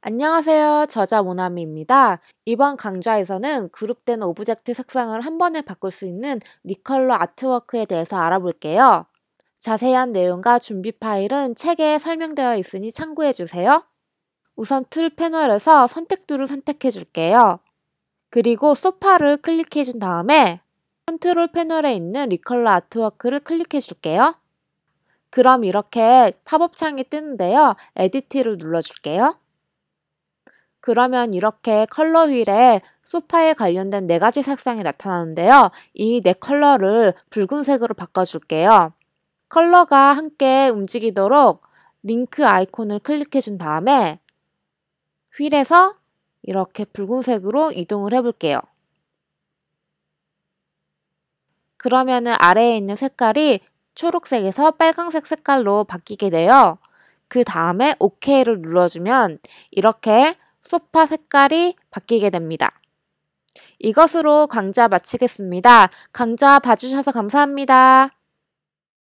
안녕하세요. 저자 모나미입니다. 이번 강좌에서는 그룹된 오브젝트 색상을 한 번에 바꿀 수 있는 리컬러 아트워크에 대해서 알아볼게요. 자세한 내용과 준비 파일은 책에 설명되어 있으니 참고해 주세요. 우선 툴 패널에서 선택도를 선택해 줄게요. 그리고 소파를 클릭해 준 다음에 컨트롤 패널에 있는 리컬러 아트워크를 클릭해 줄게요. 그럼 이렇게 팝업 창이 뜨는데요. 에디트를 눌러 줄게요. 그러면 이렇게 컬러 휠에 소파에 관련된 네 가지 색상이 나타나는데요. 이 네 컬러를 붉은색으로 바꿔줄게요. 컬러가 함께 움직이도록 링크 아이콘을 클릭해 준 다음에 휠에서 이렇게 붉은색으로 이동을 해볼게요. 그러면은 아래에 있는 색깔이 초록색에서 빨강색 색깔로 바뀌게 돼요. 그 다음에 OK를 눌러주면 이렇게 소파 색깔이 바뀌게 됩니다. 이것으로 강좌 마치겠습니다. 강좌 봐주셔서 감사합니다.